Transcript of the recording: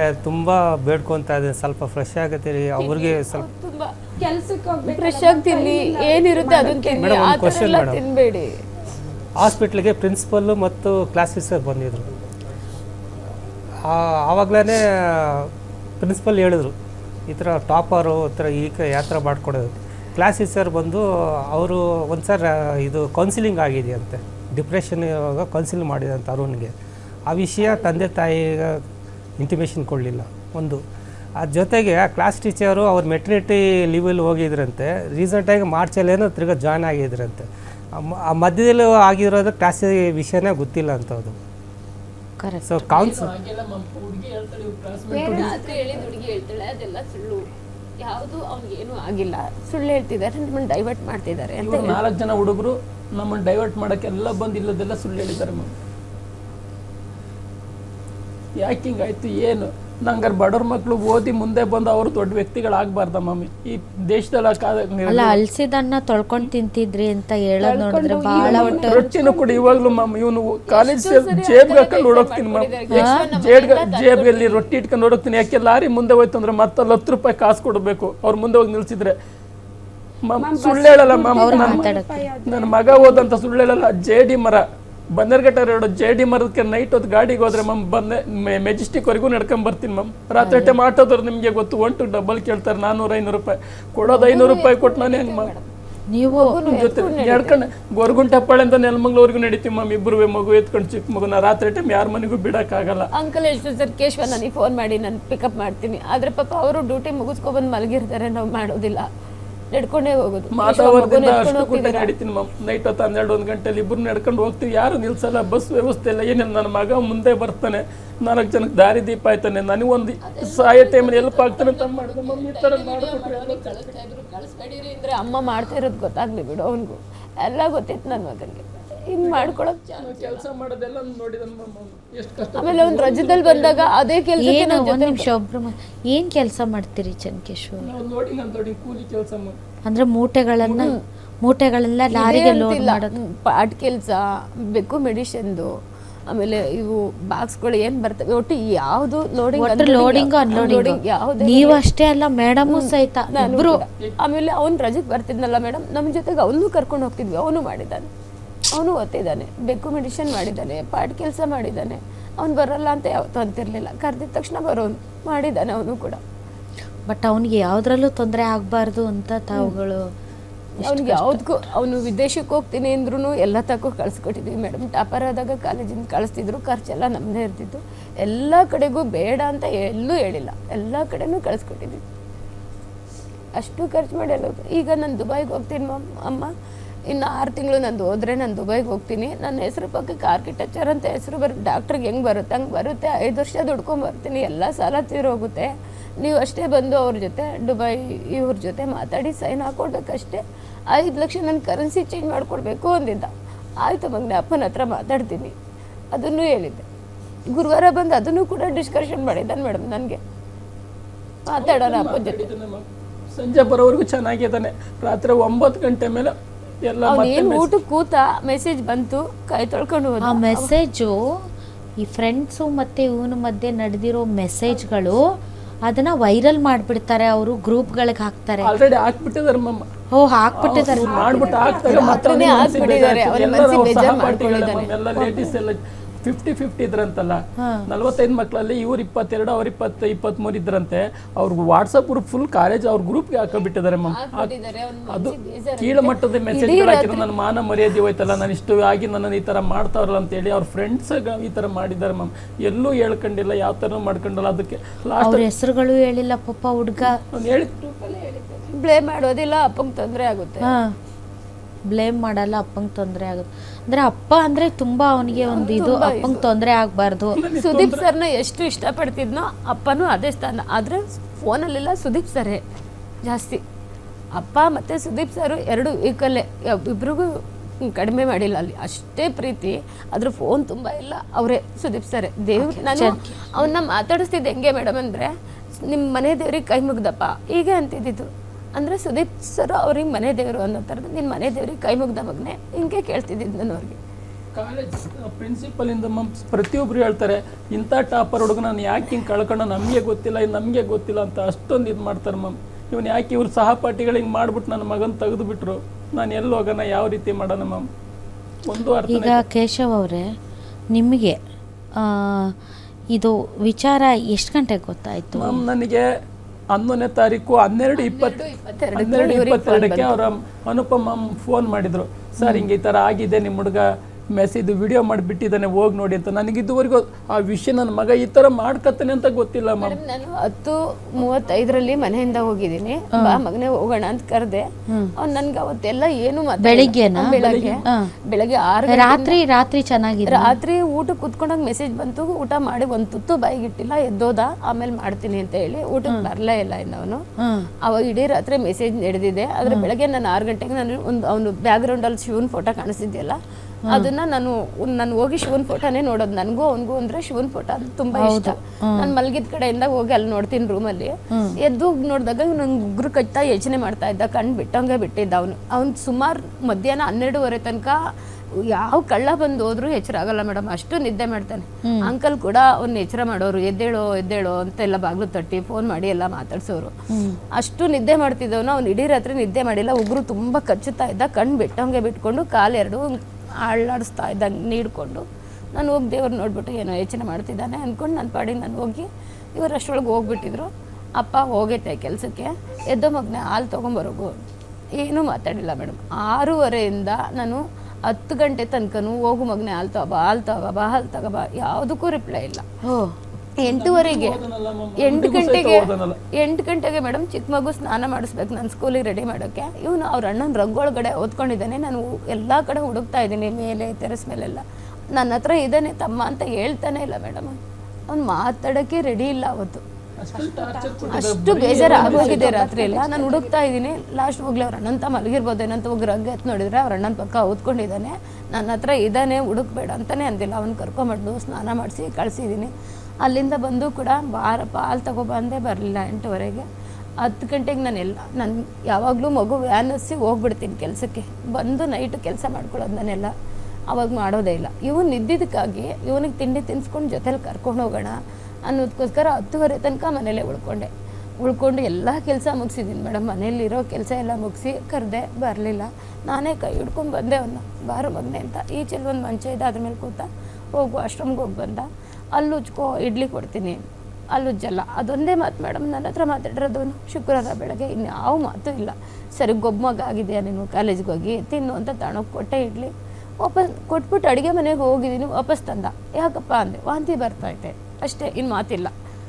ಆಮೇಲೆ ತುಂಬ ಬೇಡ್ಕೊತಾ ಇದ್ದೀನಿ. ಸ್ವಲ್ಪ ಫ್ರೆಶ್ ಆಗತ್ತೀರಿ ಅವ್ರಿಗೆ ಸ್ವಲ್ಪ ತುಂಬಾ ಕೆಲ್ಸಕ್ಕೆ ಹೋಗ್ಬೇಕು ಫ್ರೆಶ್ ಆಗಿ ತಿನ್ನಿ. ಏನಿರುತ್ತೆ ಅದನ್ನ ತಿನ್ನಿ. Madam, ಆ ಒಂದು ಥರ question ಎಲ್ಲ madam. ತಿನ್ಬೇಡಿ. ಹಾಸ್ಪಿಟ್ಲಿಗೆ ಪ್ರಿನ್ಸಿಪಲ್ಲು ಮತ್ತು ಕ್ಲಾಸ್ ಟೀಚರ್ ಬಂದಿದ್ರು. ಆವಾಗಲೇ ಪ್ರಿನ್ಸಿಪಲ್ ಹೇಳಿದ್ರು ಈ ಥರ ಟಾಪರು ಈ ಥರ ಈ ಕ ಯಾವ ಥರ ಮಾಡ್ಕೊಡೋದು ಕ್ಲಾಸ್ ಟೀಚರ್ ಬಂದು ಅವರು ಒಂದು ಸರ್ ಇದು ಕೌನ್ಸಿಲಿಂಗ್ ಆಗಿದೆಯಂತೆ. ಡಿಪ್ರೆಷನ್ ಇವಾಗ ಕೌನ್ಸಿಲಿಂಗ್ ಮಾಡಿದಂತೆ ಅಂತ ಅರುಣ್ಗೆ. ಆ ವಿಷಯ ತಂದೆ ತಾಯಿಗೆ ಇಂಟಿಮೇಷನ್ ಕೊಡಲಿಲ್ಲ. ಒಂದು ಆ ಜೊತೆಗೆ ಆ ಕ್ಲಾಸ್ ಟೀಚರು ಅವ್ರ ಮೆಟ್ರಿನಿಟಿ ಲೀವಲ್ಲಿ ಹೋಗಿದ್ರಂತೆ ರೀಸೆಂಟಾಗಿ ಮಾರ್ಚಲ್ಲೇನೋ ತಿರ್ಗಾ ಜಾಯ್ನ್ ಆಗಿದ್ರಂತೆ. ಆ ಮಧ್ಯದಲ್ಲಿ ಆಗಿರೋದು ಕ್ಲಾಸ್ ವಿಷಯನೇ ಗೊತ್ತಿಲ್ಲ ಅಂತ ಅದು. ಕರೆಕ್ಟ್ ಸೊ ಕೌನ್ಸಿಲ್ ಅದೆಲ್ಲ ಸುಳ್ಳು. ಯಾವುದು ಅವ್ನಿಗೇನು ಆಗಿಲ್ಲ. ಸುಳ್ಳು ಹೇಳ್ತಿದ್ದಾರೆ ನಿಮ್ಮನ್ನ ಡೈವರ್ಟ್ ಮಾಡ್ತಿದ್ದಾರೆ ಅಂತ ನಾಲ್ಕು ಜನ ಹುಡುಗರು ನಮ್ಮನ್ನು ಡೈವರ್ಟ್ ಮಾಡಕ್ಕೆ ಎಲ್ಲ ಬಂದು ಇಲ್ಲದೆಲ್ಲ ಸುಳ್ಳು ಹೇಳಿದ್ದಾರೆ ಮ್ಯಾಮ್ ಯಾಕೆ ಹಿಂಗಾಯ್ತು ಏನು? ನಂಗಾರೆ ಬಡವ್ರ ಮಕ್ಕಳು ಓದಿ ಮುಂದೆ ಬಂದು ಅವರು ದೊಡ್ಡ ವ್ಯಕ್ತಿಗಳಾಗಬಾರ್ದ ಮಮ್ಮಿ ಈ ದೇಶದಲ್ಲಿ ಅಲ್ಲ ಅಲ್ಸಿದನ್ನ ತೊಳ್ಕೊಂಡು ತಿಂತಿದ್ರಿ ಅಂತ ಹೇಳೋದ್ ನೋಡಿದ್ರೆ ಬಹಳ ರೊಟ್ಟಿನೂ ಕೂಡ ಇವಾಗ್ಲೂ ಮಮ್ಮ ಇವನು ಕಾಲೇಜ್ ಜೇಬ್ಗೆ ಹಾಕೊಂಡು ಓಡೋಗ್ತೀನಿ ಮಮ್ಮ ಜೇಬ್ಗೆ ಜೇಬ್ಗಲ್ಲಿ ರೊಟ್ಟಿ ಇಟ್ಕೊಂಡು ಓಡೋಗ್ತೀನಿ. ಯಾಕೆ ಲಾರಿ ಮುಂದೆ ಹೋಯ್ತು ಅಂದ್ರೆ ಮತ್ತೆ ಅಲ್ಲಿ ಹತ್ತು ರೂಪಾಯಿ ಕಾಸು ಕೊಡಬೇಕು. ಅವ್ರು ಮುಂದೆ ಹೋಗಿ ನಿಲ್ಸಿದ್ರೆ. ಮಮ್ಮ ಸುಳ್ಳು ಹೇಳಲ್ಲ ಮಮ್ಮ ನನ್ನ ಮಗ ಹೋದಂತ ಸುಳ್ಳು ಹೇಳಲ್ಲ Jedi Mara. Bannerghatta road J D ಮರದಕ್ಕೆ night ಹೊತ್ತು ಗಾಡಿಗೆ ಹೋದ್ರೆ ಮಮ್ ಬಂದೆ ಮೆಜೆಸ್ಟಿಕ್ ವರೆಗೂ ನಡ್ಕೊಂಡ್ ಬರ್ತೀನಿ ಮಮ್ ರಾತ್ರಿ ಟೈಮ್ ಆಟೋದವ್ರು ನಿಮಗೆ ಗೊತ್ತು ಒಂಟು ಡಬಲ್ ಕೇಳ್ತಾರೆ ನಾನ್ನೂರು ಐನೂರು ರೂಪಾಯಿ. ಕೊಡೋದು ಐನೂರು ರೂಪಾಯಿ ಕೊಟ್ಟು ನಾನು ಹೆಂಗ್ ಮಮ್ ನೀವು ಜೊತೆ ನಡ್ಕೊಂಡು ಗೊರಗುಂಟಪ್ಪಾಳೆ ಅಂತ ನೆಲಮಂಗ್ಳವ್ರಿಗೂ ನಡೀತೀವಿ ಮಮ್ ಇಬ್ರು ಮಗು ಎತ್ಕೊಂಡು ಚಿಕ್ಕ ಮಗುನ ರಾತ್ರಿ ಟೈಮ್ ಯಾರ ಮನೆಗೂ ಬಿಡೋಕ್ಕಾಗಲ್ಲ. ಅಂಕಲ್ ಎಷ್ಟು ಸರ್ ಕೇಶವ ನನಗೆ ಫೋನ್ ಮಾಡಿ ನಾನು ಪಿಕಪ್ ಮಾಡ್ತೀನಿ. ಆದ್ರೆ ಪಾಪ ಅವರು ಡ್ಯೂಟಿ ಮುಗಿಸ್ಕೊಬಂದು ಮಲಗಿರ್ತಾರೆ ನಾವು ಮಾಡೋದಿಲ್ಲ. ನಡ್ಕೊಂಡೇ ಹೋಗೋದು. ನಡೀತೀನಿ ನೈಟ್ ಹೊತ್ತು ಹನ್ನೆರಡು ಒಂದು ಗಂಟೆಲಿ ಇಬ್ಬರು ನಡ್ಕೊಂಡು ಹೋಗ್ತೀವಿ. ಯಾರು ನಿಲ್ಸಲ್ಲ ಬಸ್ ವ್ಯವಸ್ಥೆ ಇಲ್ಲ ಏನಿಲ್ಲ. ನನ್ನ ಮಗ ಮುಂದೆ ಬರ್ತಾನೆ. ನಾಲ್ಕು ಜನಕ್ಕೆ ದಾರಿ ದೀಪ ಆಯ್ತಾನೆ. ನನಗೊಂದು ಸಹಾಯ ಟೈಮಲ್ಲಿ ಎಲ್ಪ್ ಆಗ್ತಾನೆ ಅಂತ ಮಾಡಿದೆ ಮಮ್ಮಿ ಈ ಥರ ಮಾಡಿಬಿಟ್ರೆ ಅಮ್ಮ ಮಾಡ್ತಾ ಇರೋದು ಗೊತ್ತಾಗ್ಲಿ ಬಿಡು ಅವನಿಗೂ. ಎಲ್ಲ ಗೊತ್ತಿತ್ತು ನನ್ನ ಮಗನಿಗೆ. ಹಿಂಗ್ ಮಾಡ್ಕೊಳಕ್ ಕೆಲಸ ಮಾಡೋದೆಲ್ಲ ಆಮೇಲೆ ಒಂದು ರಜದಲ್ಲಿ ಬಂದಾಗ ಅದೇ ಕೆಲಸಕ್ಕೆ ಏನು ಒಂದ್ ನಿಮಿಷ ಒಬ್ರು ಮ- ಏನ್ ಕೆಲಸ ಮಾಡ್ತೀರಿ ಚನ್ಕೇಶ್ವರ್ ನಾವು ನೋಡಿ ನಾನು ನೋಡಿ ಕೂಲಿ ಕೆಲಸ ಮಾಡಿ ಅಂದ್ರೆ ಮೂಟೆಗಳನ್ನ ಮೂಟೆಗಳೆಲ್ಲ ಲಾರಿಗೆ ಲೋಡ್ ಮಾಡೋದು. ಪಾಟ್ ಕೆಲಸ ಬೆಕ್ಕು ಮೆಡಿಷನ್ದು ಆಮೇಲೆ ಇವು ಬಾಕ್ಸ್ಗಳು ಏನ್ ಬರ್ತವೆ ಒಟ್ಟು ಯಾವುದು ಲೋಡಿಂಗ್ ಒಟ್ಟು ಲೋಡಿಂಗ್ ಅನ್ಲೋಡಿಂಗ್ ಯಾವ್ದು ನೀವು ಅಷ್ಟೇ ಅಲ್ಲ ಮೇಡಮ್ ಸಹಿತ ಇಬ್ರು. ಆಮೇಲೆ ಅವ್ನ್ ರಜೆಗೆ ಬರ್ತಿದ್ನಲ್ಲ ಮೇಡಮ್ ನಮ್ಮ ಜೊತೆಗೆ ಅವನು ಕರ್ಕೊಂಡು ಹೋಗ್ತಿದ್ವಿ ಅವನು ಮಾಡಿದ್ದಾನೆ. ಅವನು ಓದ್ತಿದ್ದಾನೆ ಬೆಕ್ಕು ಮೆಡಿಷನ್ ಮಾಡಿದ್ದಾನೆ ಪಾಟ್ ಕೆಲಸ ಮಾಡಿದ್ದಾನೆ. ಅವ್ನು ಬರಲ್ಲ ಅಂತ ಯಾವತ್ತೂ ಅಂತಿರಲಿಲ್ಲ ಕರೆದಿದ ತಕ್ಷಣ ಬರೋನು ಮಾಡಿದ್ದಾನೆ ಅವನು ಕೂಡ. ಬಟ್ ಅವನಿಗೆ ಯಾವುದ್ರಲ್ಲೂ ತೊಂದರೆ ಆಗಬಾರ್ದು ಅಂತ ತಾವುಗಳು ಅವ್ನಿಗೆ ಯಾವ್ದಕ್ಕೂ ಅವನು ವಿದೇಶಕ್ಕೆ ಹೋಗ್ತೀನಿ ಅಂದ್ರೂ ಎಲ್ಲ ತಕ್ಕೂ ಕಳಿಸ್ಕೊಟ್ಟಿದ್ವಿ ಮೇಡಮ್. ಟಾಪರ್ ಆದಾಗ ಕಾಲೇಜಿಂದ ಕಳಿಸ್ತಿದ್ರು ಖರ್ಚೆಲ್ಲ ನಮ್ಮದೇ ಇರ್ತಿತ್ತು. ಎಲ್ಲ ಕಡೆಗೂ ಬೇಡ ಅಂತ ಎಲ್ಲೂ ಹೇಳಿಲ್ಲ. ಎಲ್ಲ ಕಡೆನೂ ಕಳಿಸ್ಕೊಟ್ಟಿದ್ವಿ. ಅಷ್ಟು ಖರ್ಚು ಮಾಡಿ ಎಲ್ಲ ಈಗ ನಾನು ದುಬೈಗೆ ಹೋಗ್ತೀನಿ ಮಮ್ಮ ಅಮ್ಮ. ಇನ್ನು ಆರು ತಿಂಗಳು ನಂದು ಹೋದರೆ ನಾನು ದುಬೈಗೆ ಹೋಗ್ತೀನಿ. ನನ್ನ ಹೆಸರು ಪಕ್ಕಕ್ಕೆ ಆರ್ಕಿಟೆಕ್ಚರ್ ಅಂತ ಹೆಸರು ಬರ್ ಡಾಕ್ಟ್ರಿಗೆ ಹೆಂಗೆ ಬರುತ್ತೆ, ಹಂಗೆ ಬರುತ್ತೆ. ಐದು ವರ್ಷ ದುಡ್ಕೊಂಬರ್ತೀನಿ ಎಲ್ಲ ಸಾಲ ತೀರೋಗುತ್ತೆ. ನೀವು ಅಷ್ಟೇ ಬಂದು ಅವ್ರ ಜೊತೆ, ದುಬೈ ಇವ್ರ ಜೊತೆ ಮಾತಾಡಿ ಸೈನ್ ಹಾಕೊಡ್ಬೇಕಷ್ಟೇ. ಐದು ಲಕ್ಷ ನನ್ನ ಕರೆನ್ಸಿ ಚೇಂಜ್ ಮಾಡಿಕೊಡ್ಬೇಕು ಅಂದಿದ್ದ. ಆಯಿತು ಮಗನೇ, ಅಪ್ಪನ ಹತ್ರ ಮಾತಾಡ್ತೀನಿ. ಅದನ್ನು ಹೇಳಿದ್ದೆ. ಗುರುವಾರ ಬಂದು ಅದನ್ನು ಕೂಡ ಡಿಸ್ಕಷನ್ ಮಾಡಿದ್ದಾನೆ ಮೇಡಮ್ ನನಗೆ. ಮಾತಾಡೋಣ ಅಪ್ಪನ ಜೊತೆ. ಸಂಜೆ ಬರೋವರೆಗೂ ಚೆನ್ನಾಗಿದ್ದಾನೆ. ರಾತ್ರಿ ಒಂಬತ್ತು ಗಂಟೆ ಮೇಲೆ ಏನು ಊಟಕ್ಕೆ ಕೂತ ಮೆಸೇಜ್ ಬಂತು ಕೈ ತೊಳ್ಕೊಂಡು ಹೋದ. ಆ ಮೆಸೇಜು ಈ ಫ್ರೆಂಡ್ಸು ಮತ್ತೆ ಇವನ ಮಧ್ಯೆ ನಡೆದಿರೋ ಮೆಸೇಜ್ಗಳು ಅದನ್ನ ವೈರಲ್ ಮಾಡ್ಬಿಡ್ತಾರೆ ಅವರು ಗ್ರೂಪ್ಗಳಿಗೆ ಹಾಕ್ತಾರೆ. ಆಲ್ರೆಡಿ ಹಾಕ್ಬಿಟ್ಟಿದ್ದಾರೆ ಮಮ್ಮ ಓ ಹಾಕ್ಬಿಟ್ಟಿದ್ದಾರೆ ಮಾಡ್ಬಿಟ್ಟು ಹಾಕ್ತಾರೆ ಮತ್ತೆ ಅವ್ನಿಗೆ ಮನ್ಸಿಗೆ ಎಲ್ಲರೂ ಬೇಜಾರ್ ಸಹಪಾಠಿಗಳೇ ಮಾಡ್ಕೊಂಡಿದ್ದಾನೆ. ಎಲ್ಲ ಲೇಡೀಸ್ ಎಲ್ಲ ಫಿಫ್ಟಿ ಫಿಫ್ಟಿ ಇದ್ರಂತಲ್ಲ ನಲ್ವತ್ತೈದು ಮಕ್ಕಳಲ್ಲಿ ಇವ್ರು ಇಪ್ಪತ್ತೆರಡು ಅವ್ರ ಇಪ್ಪತ್ತು ಇಪ್ಪತ್ತ್ಮೂರು ಇದ್ರಂತೆ. ಅವ್ರ ವಾಟ್ಸಪ್ ಗ್ರೂಪ್ ಫುಲ್ ಕಾಲೇಜ್ ಅವ್ರ ಗ್ರೂಪ್ಗೆ ಹಾಕೋಬಿಟ್ಟಿದ್ದಾರೆ ಮ್ಯಾಮ್ ಅದು ಮನ್ಸಿಗೆ ಕೀಳು ಮಟ್ಟದ ಮೆಸೇಜ್ ಹಾಕಿದ್ರು ನನ್ನ ಮಾನ ಮರ್ಯಾದೆ ಹೋಯ್ತಲ್ಲ ನಾನು ಇಷ್ಟು ಆಗಿ ನನ್ನನ್ನು ಈ ಥರ ಮಾಡ್ತಾರಲ್ಲ ಅಂತೇಳಿ ಅವ್ರ ಫ್ರೆಂಡ್ಸ್ ಈ ಥರ ಮಾಡಿದ್ದಾರೆ ಮ್ಯಾಮ್ ಎಲ್ಲೂ ಹೇಳ್ಕೊಂಡಿಲ್ಲ ಯಾವ ಥರ ಮಾಡ್ಕೊಂಡಿಲ್ಲ. ಅದಕ್ಕೆ ಲಾಸ್ಟ್ ಹೆಸರುಗಳು ಹೇಳಿಲ್ಲ ಪಪ್ಪ ಹುಡ್ಗ. ಹೇಳಿ ಬ್ಲೇಮ್ ಮಾಡೋದಿಲ್ಲ ಅಪ್ಪಂಗೆ ತೊಂದರೆ ಆಗುತ್ತೆ. ಬ್ಲೇಮ್ ಮಾಡಲ್ಲ ಅಪ್ಪಂಗೆ ತೊಂದರೆ ಆಗುತ್ತೆ. ಅಂದ್ರೆ ಅಪ್ಪ ಅಂದ್ರೆ ತುಂಬಾ ಅವನಿಗೆ ಒಂದು ಇದು ಅಪ್ಪಂಗೆ ತೊಂದರೆ ಆಗಬಾರ್ದು. ಸುದೀಪ್ ಸರ್ನ ಎಷ್ಟು ಇಷ್ಟಪಡ್ತಿದ್ನೋ ಅಪ್ಪನೂ ಅದೇ ಸ್ಥಾನ. ಆದರೆ ಫೋನಲ್ಲೆಲ್ಲ ಸುದೀಪ್ ಸರೇ ಜಾಸ್ತಿ. ಅಪ್ಪ ಮತ್ತು ಸುದೀಪ್ ಸರು ಎರಡು ಈಕಲ್ಲೇ ಇಬ್ರಿಗೂ ಕಡಿಮೆ ಮಾಡಿಲ್ಲ ಅಲ್ಲಿ. ಅಷ್ಟೇ ಪ್ರೀತಿ ಅದ್ರ ಫೋನ್ ತುಂಬ ಇಲ್ಲ. ಅವರೇ ಸುದೀಪ್ ಸರ್ ದೇವ್ರು ನಾನು ಅವನ್ನ ಮಾತಾಡಿಸ್ತಿದ್ದೆ ಹೆಂಗೆ ಮೇಡಮ್ ಅಂದರೆ ನಿಮ್ಮ ಮನೆ ದೇವ್ರಿಗೆ ಕೈ ಮುಗ್ದಪ್ಪ. ಹೀಗೆ ಅಂತಿದ್ದಿದ್ದು. ಅಂದರೆ ಸುದೀಪ್ ಸರ್ ಅವ್ರಿಗೆ ಮನೆ ದೇವರು ಅನ್ನೋ ಥರದ್ದು. ನಿನ್ನ ಮನೆ ದೇವ್ರಿಗೆ ಕೈ ಮುಗ್ದ ಮಗನೆ ಹಿಂಗೆ ಕೇಳ್ತಿದ್ದಿದ್ದು ನಾನು ಅವ್ರಿಗೆ. ಕಾಲೇಜ್ ಪ್ರಿನ್ಸಿಪಲಿಂದ ಮಮ್ ಪ್ರತಿಯೊಬ್ರು ಹೇಳ್ತಾರೆ ಇಂಥ ಟಾಪರ್ ಹುಡುಗ ನಾನು ಯಾಕೆ ಹಿಂಗೆ ಕಳ್ಕೊಂಡು ನಮಗೆ ಗೊತ್ತಿಲ್ಲ ಇದು ನಮಗೆ ಗೊತ್ತಿಲ್ಲ ಅಂತ ಅಷ್ಟೊಂದು ಇದು ಮಾಡ್ತಾರೆ ಮಮ್ ಇವನು ಯಾಕೆ ಇವ್ರ ಸಹಪಾಠಿಗಳು ಹಿಂಗೆ ಮಾಡ್ಬಿಟ್ಟು ನನ್ನ ಮಗನ ತೆಗೆದುಬಿಟ್ರು. ನಾನು ಎಲ್ಲಿ ಹೋಗೋಣ ಯಾವ ರೀತಿ ಮಾಡೋಣ ಮ್ಯಾಮ್ ಒಂದು ಅರ್ಥ ಈಗ ಕೇಶವ್ ಅವರೇ ನಿಮಗೆ ಆ, ಇದು ವಿಚಾರ ಎಷ್ಟು ಗಂಟೆಗೆ ಗೊತ್ತಾಯಿತು? ಮ್ಯಾಮ್ ನನಗೆ ಹನ್ನೊಂದನೇ ತಾರೀಕು ಹನ್ನೆರಡು ಇಪ್ಪತ್ತು ಹನ್ನೆರಡು ಇಪ್ಪತ್ತೆರಡಕ್ಕೆ ಅವರ ಅನುಪಮ್ ಫೋನ್ ಮಾಡಿದ್ರು. ಸರ್ ಹಿಂಗೆ ಈ ಥರ ಆಗಿದೆ ನಿಮ್ಮ ಹುಡುಗ ಮೆಸೇಜ್ ವಿಡಿಯೋ ಮಾಡಿಬಿಟ್ಟಿದ್ದಾನೆ ಹೋಗಿ ನೋಡಿ ಅಂತ. ನನಗೆ ಇದುವರೆಗೂ ಆ ವಿಷಯ ನನ್ನ ಮಗ ಈ ಥರ ಮಾಡ್ಕತ್ತಾನೆ ಅಂತ ಗೊತ್ತಿಲ್ಲ ಮ್ಯಾಮ್. ನಾನು ಹತ್ತು ಮೂವತ್ತೈದರಲ್ಲಿ ಮನೆಯಿಂದ ಹೋಗಿದ್ದೀನಿ. ಬಾ ಮಗನೇ ಹೋಗೋಣ ಅಂತ ಕರೆದೆ. ಅವ್ನು ನನ್ಗೆ ಅವತ್ತೆಲ್ಲ ಏನು ಬೆಳಿಗ್ಗೆ. ಬೆಳಗ್ಗೆ. ಬೆಳಗ್ಗೆ ಆರು ರಾತ್ರಿ ರಾತ್ರಿ ಚೆನ್ನಾಗಿದೆ ರಾತ್ರಿ ಊಟ ಕುತ್ಕೊಂಡಾಗ ಮೆಸೇಜ್ ಬಂತು ಊಟ ಮಾಡಿ ಒಂದು ತುತ್ತು ಬಾಯಿಗಿಟ್ಟಿಲ್ಲ ಎದ್ದೋದ ಆಮೇಲೆ ಮಾಡ್ತೀನಿ ಅಂತ ಹೇಳಿ ಊಟಕ್ಕೆ ಬರಲೇ ಇಲ್ಲ ಇನ್ನು ಅವನು. ಅವಾಗ ಇಡೀ ರಾತ್ರಿ ಮೆಸೇಜ್ ನಡೆದಿದೆ ಆದ್ರೆ ಬೆಳಗ್ಗೆ ನಾನು ಆರು ಗಂಟೆಗೆ ನಾನು ಒಂದು ಅವನು ಬ್ಯಾಕ್ಗ್ರೌಂಡಲ್ಲಿ ಶಿವನ್ ಫೋಟೋ ಕಾಣಿಸ್ತಿದ್ಯಲ್ಲ ಅದನ್ನ ನಾನು ನಾನು ಹೋಗಿ ಶಿವನ್ ಫೋಟೋನೇ ನೋಡೋದು. ನನಗೂ ಅವನಿಗೂ ಅಂದ್ರೆ ಶಿವನ್ ಫೋಟೋ ಅದು ತುಂಬಾ ಇಷ್ಟ. ನಾನು ಮಲಗಿದ ಕಡೆಯಿಂದ ಹೋಗಿ ಅಲ್ಲಿ ನೋಡ್ತೀನಿ ರೂಮಲ್ಲಿ. ಎದ್ದು ನೋಡಿದಾಗ ನನ್ ಉಗ್ರು ಕಚ್ತಾ ಯೋಚನೆ ಮಾಡ್ತಾ ಇದ್ದ. ಕಣ್ಣು ಬಿಟ್ಟಂಗೆ ಬಿಟ್ಟಿದ್ದ ಅವನು. ಅವ್ನು ಸುಮಾರು ಮಧ್ಯಾಹ್ನ ಹನ್ನೆರಡುವರೆ ತನಕ ಯಾವ ಕಳ್ಳ ಬಂದು ಹೋದ್ರು ಎಚ್ಚರ ಆಗಲ್ಲ ಮೇಡಮ್ ಅಷ್ಟು ನಿದ್ದೆ ಮಾಡ್ತಾನೆ. ಅಂಕಲ್ ಕೂಡ ಅವ್ನ ಎಚ್ಚರ ಮಾಡೋರು ಎದ್ದೇಳೋ ಎದ್ದೇಳೋ ಅಂತ ಎಲ್ಲ ಬಾಗ್ಲು ತಟ್ಟಿ ಫೋನ್ ಮಾಡಿ ಎಲ್ಲ ಮಾತಾಡ್ಸೋರು. ಅಷ್ಟು ನಿದ್ದೆ ಮಾಡ್ತಿದ್ದವನು. ಅವ್ನು ಇಡೀ ರಾತ್ರಿ ನಿದ್ದೆ ಮಾಡಿಲ್ಲ. ಉಗ್ರು ತುಂಬಾ ಕಚ್ಚುತ್ತಾ ಇದ್ದ. ಕಣ್ಣು ಬಿಟ್ಟಂಗೆ ಬಿಟ್ಕೊಂಡು ಕಾಲೆರಡು ಅಳ್ಳಾಡಿಸ್ತಾ ಇದ್ದಂಗೆ ನೀಡಿಕೊಂಡು. ನಾನು ಹೋಗಿ ದೇವ್ರು ನೋಡ್ಬಿಟ್ಟು ಏನೋ ಯೋಚನೆ ಮಾಡ್ತಿದ್ದಾನೆ ಅಂದ್ಕೊಂಡು ನನ್ನ ಪಾಡಿ ನಾನು ಹೋಗಿ ಇವರು ಅಷ್ಟರೊಳಗೆ ಹೋಗ್ಬಿಟ್ಟಿದ್ರು. ಅಪ್ಪ ಹೋಗೈತೆ ಕೆಲಸಕ್ಕೆ, ಎದ್ದ ಮಗನೇ ಹಾಲು ತೊಗೊಂಬರೋಗು. ಏನೂ ಮಾತಾಡಿಲ್ಲ ಮೇಡಮ್. ಆರೂವರೆಯಿಂದ ನಾನು ಹತ್ತು ಗಂಟೆ ತನಕನೂ ಹೋಗು ಮಗನೇ ಹಾಲು ತಗೋಬಾ ಹಾಲು ತಗೋಬಾ ಹಾಲು ತಗೋಬಾ ಯಾವುದಕ್ಕೂ ರಿಪ್ಲೈ ಇಲ್ಲ. ಎಂಟೂವರೆಗೆ ಎಂಟು ಗಂಟೆಗೆ. ಎಂಟು ಗಂಟೆಗೆ ಮೇಡಮ್ ಚಿಕ್ಕ ಮಗು ಸ್ನಾನ ಮಾಡಿಸ್ಬೇಕು ನಾನು ಸ್ಕೂಲಿಗೆ ರೆಡಿ ಮಾಡೋಕ್ಕೆ ಇವನು ಅವ್ರ ಅಣ್ಣನ ರಗ್ಗೊಳಗಡೆ ಓದ್ಕೊಂಡಿದ್ದಾನೆ. ನಾನು ಎಲ್ಲ ಕಡೆ ಹುಡುಕ್ತಾ ಇದ್ದೀನಿ ಮೇಲೆ ತೆರೆಸ್ ಮೇಲೆಲ್ಲ. ನನ್ನ ಹತ್ರ ಇದ್ದಾನೆ ತಮ್ಮ ಅಂತ ಹೇಳ್ತಾನೆ ಇಲ್ಲ ಮೇಡಮ್. ಅವ್ನು ಮಾತಾಡೋಕ್ಕೆ ರೆಡಿ ಇಲ್ಲ ಅವತ್ತು. ಅಷ್ಟು ಬೇಜಾರು ಆಗೋಗಿದೆ ರಾತ್ರಿ ಎಲ್ಲ. ನಾನು ಹುಡುಕ್ತಾ ಇದ್ದೀನಿ. ಲಾಸ್ಟ್ ಹೋಗ್ಲಿ ಅವ್ರ ಅಣ್ಣಂತ ಮಲಗಿರ್ಬೋದೇನಂತ ಹೋಗಿ ರಗ್ ಎತ್ ನೋಡಿದ್ರೆ ಅವ್ರ ಅಣ್ಣನ ಪಕ್ಕ ಓದ್ಕೊಂಡಿದ್ದಾನೆ. ನನ್ನ ಹತ್ರ ಇದ್ದಾನೆ ಹುಡುಕ್ಬೇಡ ಅಂತಾನೆ ಅಂದಿಲ್ಲ. ಅವ್ನು ಕರ್ಕೊಂಬಂದು ಸ್ನಾನ ಮಾಡಿಸಿ ಕಳಿಸಿದ್ದೀನಿ. ಅಲ್ಲಿಂದ ಬಂದು ಕೂಡ ಬಾರ ಹಾಲು ತಗೊಬಂದೆ ಬರಲಿಲ್ಲ ಎಂಟುವರೆಗೆ. ಹತ್ತು ಗಂಟೆಗೆ ನಾನು ಎಲ್ಲ ನಾನು ಯಾವಾಗಲೂ ಮಗು ವ್ಯಾನಸ್ಸಿ ಹೋಗ್ಬಿಡ್ತೀನಿ ಕೆಲಸಕ್ಕೆ. ಬಂದು ನೈಟ್ ಕೆಲಸ ಮಾಡ್ಕೊಳ್ಳೋದು ನಾನೆಲ್ಲ. ಅವಾಗ ಮಾಡೋದೇ ಇಲ್ಲ. ಇವನು ನಿದ್ದಿದ್ದಕ್ಕಾಗಿ ಇವನಿಗೆ ತಿಂಡಿ ತಿನ್ಸ್ಕೊಂಡು ಜೊತೇಲಿ ಕರ್ಕೊಂಡು ಹೋಗೋಣ ಅನ್ನೋದಕ್ಕೋಸ್ಕರ ಹತ್ತುವರೆ ತನಕ ಮನೇಲೇ ಉಳ್ಕೊಂಡೆ. ಉಳ್ಕೊಂಡು ಎಲ್ಲ ಕೆಲಸ ಮುಗಿಸಿದ್ದೀನಿ ಮೇಡಮ್. ಮನೇಲಿರೋ ಕೆಲಸ ಎಲ್ಲ ಮುಗಿಸಿ ಕರೆದೆ ಬರಲಿಲ್ಲ. ನಾನೇ ಕೈ ಹಿಡ್ಕೊಂಡು ಬಂದೆ ಅವನ್ನ ಬಾರು ಮಗನೆ ಅಂತ. ಈಚೆಲ್ಲಿ ಒಂದು ಮಂಚ ಇದೆ ಅದ್ರ ಮೇಲೆ ಕೂತ ಹೋಗು, ಆಶ್ರಮ್ಗೆ ಹೋಗಿ ಬಂದ. ಅಲ್ಲಿ ಉಜ್ಕೋ ಇಡ್ಲಿ ಕೊಡ್ತೀನಿ. ಅಲ್ಲಿ ಉಜ್ಜಲ್ಲ. ಅದೊಂದೇ ಮಾತು ಮೇಡಮ್ ನನ್ನ ಹತ್ರ ಮಾತಾಡಿರೋದು ಶುಕ್ರವಾರ ಬೆಳಗ್ಗೆ, ಇನ್ಯಾವ ಮಾತು ಇಲ್ಲ. ಸರಿ, ಗೊಬ್ಬಮಗ ಆಗಿದೆಯಾ ನೀನು ಕಾಲೇಜ್ಗೆ ಹೋಗಿ? ತಿನ್ನು ಅಂತ ತಣೋಗಿ ಕೊಟ್ಟೆ ಇಡ್ಲಿ. ವಾಪಸ್ ಕೊಟ್ಬಿಟ್ಟು ಅಡುಗೆ ಮನೆಗೆ ಹೋಗಿದ್ದೀನಿ, ವಾಪಸ್ ತಂದ. ಯಾಕಪ್ಪ ಅಂದೆ ವಾಂತಿ ಬರ್ತೈತೆ ಅಷ್ಟೇ ಇನ್ನು ಮಾತಿಲ್ಲ.